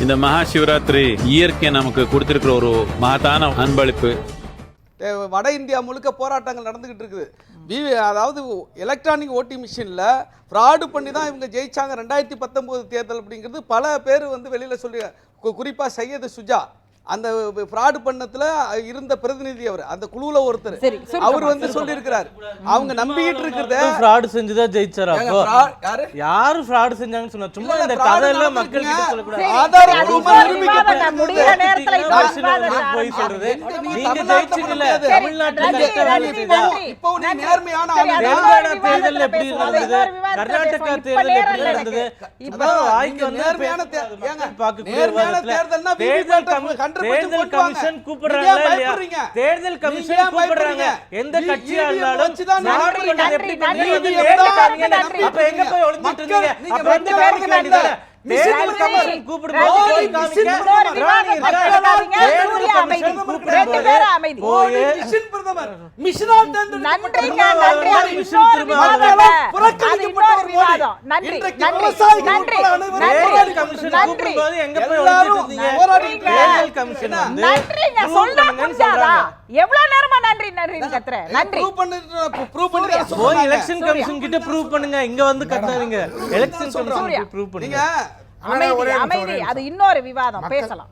இந்த மகா சிவராத்திரி இயற்கை நமக்கு கொடுத்திருக்கிற ஒரு மகத்தான அன்பளிப்பு. வட இந்தியா முழுக்க போராட்டங்கள் நடந்துக்கிட்டு இருக்குது. பிவி அதாவது எலக்ட்ரானிக் ஓட்டிங் மிஷினில் ஃப்ராடு பண்ணி தான் இவங்க ஜெயிச்சாங்க ரெண்டாயிரத்தி பத்தொம்போது தேர்தல் அப்படிங்கிறது பல பேர் வந்து வெளியில் சொல்லி கு- சையது சுஜா. அந்த ஃப்ராடு பண்ணத்துல இருந்த பிரதிநிதி அவர் அந்த குழுவுல ஒருத்தர் அவர் வந்து சொல்லியிருக்கிறார் அவங்க நம்பிக்கிட்டு இருக்கிறத ஃப்ராடு செஞ்சுதான் ஜெயிச்சாரா யாரு யாரு ஃப்ராடு செஞ்சாங்கன்னு சொன்னா சும்மா இந்த கதையெல்லாம். மக்கள் கிட்ட சொல்லக்கூடாது சரி, ஆதார சரி, அது பூர்வமா இன்னொரு நிரூபிக்கப்பட்டிருக்கிறது. விவாதம். முடியிற நேரத்துல இன்னொரு அரசியல் விவாதம் வந்து போய். சொல்றது நீங்க ஜெயிச்சீங்கல்ல. தமிழ்நாட்டுல. இப்போ நீ. நேர்மையான தெலுங்கானா தேர்தல் எப்படி நடந்தது விவாதத்துல கர்நாடகா தேர்தல் எப்படி நடந்தது எனக்கு. இப்ப வாய்க்கு வந்து நேர்மையான பேச- தே- ஏங்க, பார்க்கக்கூடிய நேர்மையான தேர்தல்னா தேர்தல் 100% தேர்தல். கமிஷன் இல்லையா? பயப்படுறீங்க? தேர்தல் கமிஷன் கூப்பிடுறாங்க? எந்த கட்சியா இருந்தாலும். அப்ப எங்க போய் ஒளிஞ்சிட்டு இருந்தீங்க? அப்ப வந்து காமிக்க வேண்டியதானே? நன்றி. கமிஷன் கூப்பிடும்போது எங்க போய் ஒளிஞ்சிட்டு இருந்தீங்க? தேர்தல் கமிஷன்? வந்து நன்றிங்க. எவ்வளவு நேரமா நன்றி கத்துற? நன்றி. ப்ரூவ் பண்ணிட்டு ப்ரூவ் பண்ணி தான் போய் சொல்றாங்க. எலெக்ஷன் கமிஷன் கிட்ட ப்ரூவ் பண்ணுங்க. இங்க வந்து கத்தாதீங்க. எலெக்ஷன். கமிஷன் ப்ரூவ் பண்ணுங்க. நீங்க அமைதி அமைதி. அது இன்னொரு விவாதம். பேசலாம்.